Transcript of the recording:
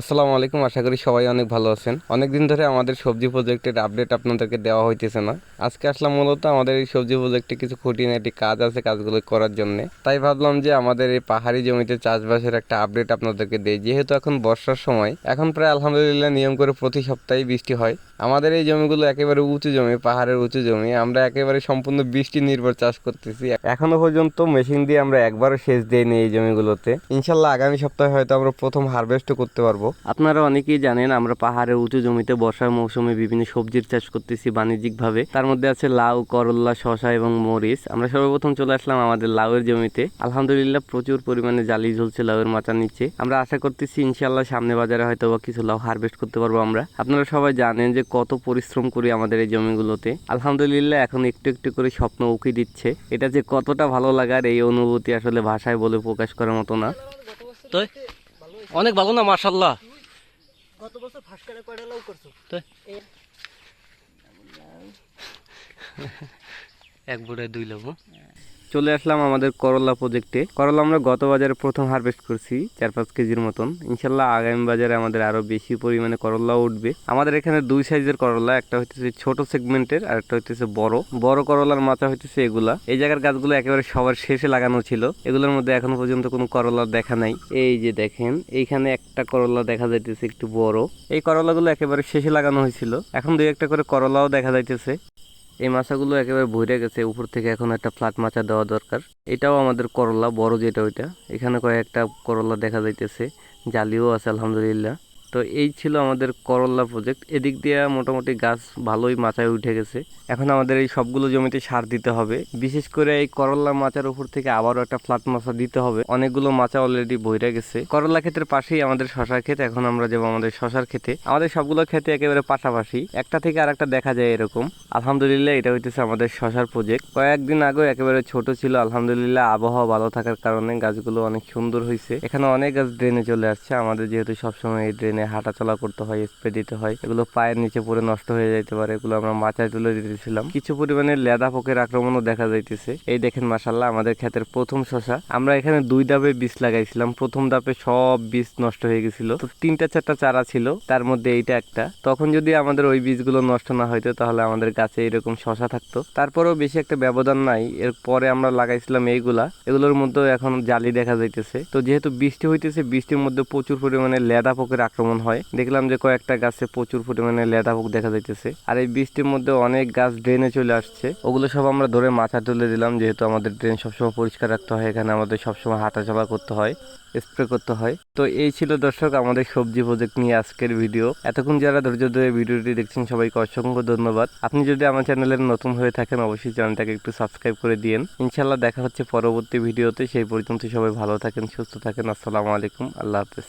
আসসালামু আলাইকুম, আশা করি সবাই অনেক ভালো আছেন। অনেকদিন ধরে আমাদের সবজি প্রজেক্টের আপডেট আপনাদেরকে দেওয়া হইতেছে না। আজকে আসলাম মূলত আমাদের এই সবজি প্রজেক্টে কিছু খুঁটিনাটি কাজ আছে কাজগুলো করার জন্য। তাই ভাবলাম যে আমাদের এই পাহাড়ি জমিতে চাষবাসের একটা আপডেট আপনাদেরকে দেই। যেহেতু এখন বর্ষার সময়, এখন প্রায় আলহামদুলিল্লাহ নিয়ম করে প্রতি সপ্তাহে বৃষ্টি হয়। আমাদের এই জমিগুলো একেবারে উঁচু জমি, পাহাড়ের উঁচু জমি। আমরা একেবারে সম্পূর্ণ বৃষ্টি নির্ভর চাষ করতেছি। এখনও পর্যন্ত মেশিন দিয়ে আমরা একবারও সেচ দিইনি এই জমিগুলোতে। ইনশাল্লাহ আগামী সপ্তাহে হয়তো আমরা প্রথম হারভেস্টও করতে পারব। আপনারা অনেকেই জানেন, আমরা পাহাড়ের উঁচু জমিতে বর্ষার মৌসুমে বিভিন্ন সবজির চাষ করতেছি বাণিজ্যিকভাবে। তার মধ্যে আছে লাউ করল্লা শসা এবং মরিচ। আমরা সর্বপ্রথম চলে আসলাম আমাদের লাউয়ের জমিতে। আলহামদুলিল্লাহ প্রচুর পরিমাণে জালি ঝুলছে লাউয়ের মাচার নিচে। আমরা আশা করতেছি ইনশাল্লাহ সামনে বাজারে হয়তো বা কিছু লাউ হারভেস্ট করতে পারব আমরা। আপনারা সবাই জানেন যে কত পরিশ্রম করি আমাদের এই জমিগুলোতে। আলহামদুলিল্লাহ এখন একটু একটু করে স্বপ্ন উকি দিচ্ছে। এটা যে কতটা ভালো লাগার এই অনুভূতি আসলে ভাষায় বলে প্রকাশ করার মতো না। তো অনেক ভালো না মার্শাল্লাহ গত বছর ফার্স্ট কয়ডালাও করছ? এক বুড়ে দুই লোক চলে আসলাম আমাদের করলা প্রজেক্টে করলা আমরা গত বাজারে প্রথম হারভেস্ট করছি, চার পাঁচ কেজির মতন। ইনশাল্লাহ আগামী বাজারে আমাদের আরও বেশি পরিমাণে করলা উঠবে। আমাদের এখানে দুই সাইজের করলা, একটা হইতেছে ছোট সেগমেন্টের আর একটা হইতেছে বড়। বড় করলার মাথা হইতেছে এগুলা। এই জায়গার গাছগুলো একেবারে সবার শেষে লাগানো ছিল। এগুলোর মধ্যে এখনও পর্যন্ত কোনো করলা দেখা নাই। এই যে দেখেন, এইখানে একটা করলা দেখা যাইতেছে একটু বড়। এই করলাগুলো একেবারে শেষে লাগানো হয়েছিল। এখন দুই একটা করে করলাও দেখা যাইতেছে। এই মাছাগুলো একেবারে ভরে গেছে, উপর থেকে এখন একটা ফ্ল্যাট মাছা দেওয়া দরকার। এটাও আমাদের করলা, বড় যেটা ওইটা। এখানে কয়েকটা করলা দেখা যাইতেছে, জালিও আছে, আলহামদুলিল্লাহ। তো এই ছিল আমাদের করলা প্রজেক্ট এদিক দিয়ে মোটামুটি গাছ ভালোই মাচায় উঠে গেছে। এখন আমাদের এই সবগুলো জমিতে সার দিতে হবে। বিশেষ করে এই করলা মাচার উপর থেকে আবারও একটা ফ্ল্যাট মাচা দিতে হবে। অনেকগুলো মাচা অলরেডি বইরা গেছে। করলা ক্ষেতের পাশেই আমাদের শশার ক্ষেত। এখন আমরা যাব আমাদের শশার ক্ষেতে। আমাদের সবগুলো ক্ষেতে একেবারে পাশাপাশি। একটা থেকে আর একটা দেখা যায় এরকম। আলহামদুলিল্লাহ এটা হইতেছে আমাদের শশার প্রজেক্ট কয়েকদিন আগে একেবারে ছোট ছিল। আলহামদুলিল্লাহ আবহাওয়া ভালো থাকার কারণে গাছগুলো অনেক সুন্দর হয়েছে এখানে অনেক গাছ ড্রেনে চলে আসছে। আমাদের যেহেতু সবসময় এই ড্রেনে হাঁটাচলা করতে হয়, স্প্রে দিতে হয়। এগুলো পায়ের নিচে পড়ে নষ্ট হয়ে যেতে পারে, এগুলো আমরা মাচায় তুলে দিতেছিলাম। কিছু পরিমাণে লেদা পোকের আক্রমণও দেখা যাইতেছে। এই দেখেন মাসাল্লাহ আমাদের ক্ষেতের প্রথম শশা। আমরা এখানে দুই ধাপে বীজ লাগাইছিলাম। প্রথম ধাপে সব বীজ নষ্ট হয়ে গেছিল। তো তিনটা, চারটা চারা ছিল, তার মধ্যে এইটা একটা। তখন যদি আমাদের ওই বীজগুলো নষ্ট না হইতো, তাহলে আমাদের গাছে এরকম শশা থাকতো। তারপরেও বেশি একটা ব্যবধান নাই। এর পরে আমরা লাগাইছিলাম এইগুলা। এগুলোর মধ্যেও এখন জালি দেখা যাইতেছে। তো যেহেতু বৃষ্টি হইতেছে, বৃষ্টির মধ্যে প্রচুর পরিমাণে লেদা পোকের আক্রমণ হয়? দেখলাম যে কয়েকটা গাছে প্রচুর পরিমাণে লেদা পোক দেখা যাইতেছে। আর এই বৃষ্টির মধ্যে অনেক গাছ ড্রেনে চলে আসছে। ওগুলো সব আমরা ধরে মাথা তুলে দিলাম, যেহেতু আমাদের ড্রেন সবসময় পরিষ্কার রাখতে হয়, এখানে আমাদের সবসময় হাঁটাচলা করতে হয় স্প্রে করতে হয়। তো এই ছিল দর্শক আমাদের সবজি প্রজেক্ট নিয়ে আজকের ভিডিও এতক্ষণ যারা ধৈর্য ধরে ভিডিওটি দেখছেন, সবাইকে অসংখ্য ধন্যবাদ। আপনি যদি আমার চ্যানেলের নতুন হয়ে থাকেন, অবশ্যই চ্যানেলটাকে একটু সাবস্ক্রাইব করে দিয়েন। ইনশাল্লাহ দেখা হচ্ছে পরবর্তী ভিডিওতে সেই পর্যন্ত সবাই ভালো থাকেন, সুস্থ থাকেন। আসসালামু আলাইকুম। আল্লাহ হাফেজ।